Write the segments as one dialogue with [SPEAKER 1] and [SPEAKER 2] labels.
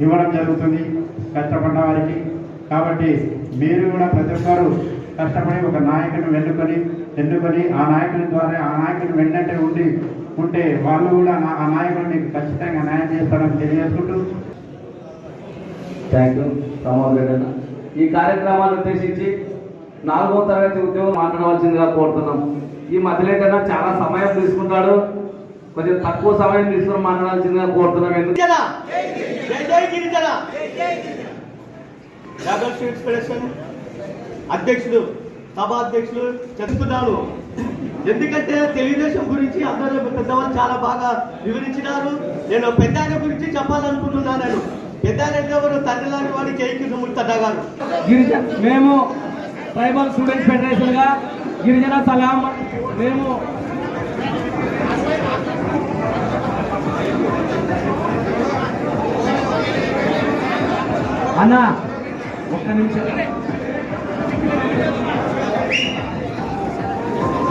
[SPEAKER 1] ఇవ్వడం జరుగుతుంది కష్టపడ్డ వారికి. కాబట్టి మీరు కూడా ప్రతి ఒక్కరు కష్టపడి ఒక నాయకుని వెన్నుకొని ఎన్నుకొని ఆ నాయకుని ద్వారా ఆ నాయకుని వెన్నంటే ఉండి ఉంటే వాళ్ళు కూడా నా- ఆ నాయకుడు మీకు ఖచ్చితంగా న్యాయం చేస్తారని తెలియజేసుకుంటూ.
[SPEAKER 2] థ్యాంక్ యూ అన్న. ఈ కార్యక్రమాన్ని ఉద్దేశించి నాలుగో తరగతి ఉద్యోగం మాట్లాడవలసిందిగా కోరుతున్నాం. ఈ మధ్యలో కన్నా చాలా సమయం తీసుకుంటాడు. కొంచెం తక్కువ సమయం తీసుకుని మాట్లాడాల్సిందిగా కోరుతున్నాం. ఎందుకు?
[SPEAKER 3] జై జై గిరిజన. యాదవ్ స్వీట్స్ ఫెడరేషన్ అధ్యక్షుడు సభ అధ్యక్షుడు చెప్తున్నాను. ఎందుకంటే తెలుగుదేశం గురించి అందరూ పెద్దవాళ్ళు చాలా బాగా వివరించినారు. నేను పెద్ద గురించి చెప్పాలనుకుంటున్నాను నేను. పెద్ద ఎవరు? తండ్రి లాంటి వాడి కేకి గారు
[SPEAKER 2] గిరిజన మేము ట్రైబల్ స్టూడెంట్స్ ఫెడరేషన్గా గిరిజన సలాం మేము అన్న ఒక్క నిమిషం.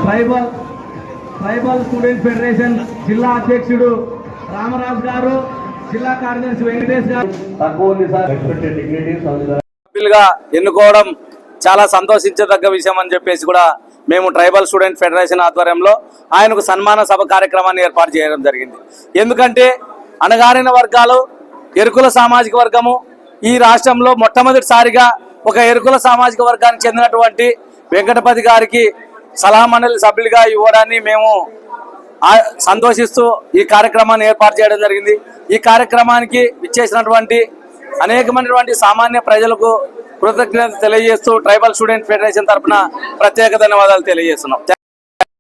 [SPEAKER 2] ట్రైబల్ ట్రైబల్ స్టూడెంట్ ఫెడరేషన్ జిల్లా అధ్యక్షుడు రామరాజు గారు జిల్లా కార్యదర్శి వెంకటేష్ గారు. సభ్యులుగా ఎన్నుకోవడం చాలా సంతోషించదగ్గ విషయం అని చెప్పేసి కూడా మేము ట్రైబల్ స్టూడెంట్ ఫెడరేషన్ ఆధ్వర్యంలో ఆయనకు సన్మాన సభ కార్యక్రమాన్ని ఏర్పాటు చేయడం జరిగింది. ఎందుకంటే అణగారిన వర్గాలు ఎరుకుల సామాజిక వర్గము ఈ రాష్ట్రంలో మొట్టమొదటిసారిగా ఒక ఎరుకుల సామాజిక వర్గానికి చెందినటువంటి వెంకటపతి గారికి సలహా మండలి సభ్యులుగా ఇవ్వడాన్ని మేము సంతోషిస్తూ ఈ కార్యక్రమాన్ని ఏర్పాటు చేయడం జరిగింది. ఈ కార్యక్రమానికి ఇచ్చేసినటువంటి అనేకమైనటువంటి సామాన్య ప్రజలకు కృతజ్ఞత తెలియజేస్తూ ట్రైబల్ స్టూడెంట్ ఫెడరేషన్ తరఫున ప్రత్యేక ధన్యవాదాలు తెలియజేస్తున్నాం.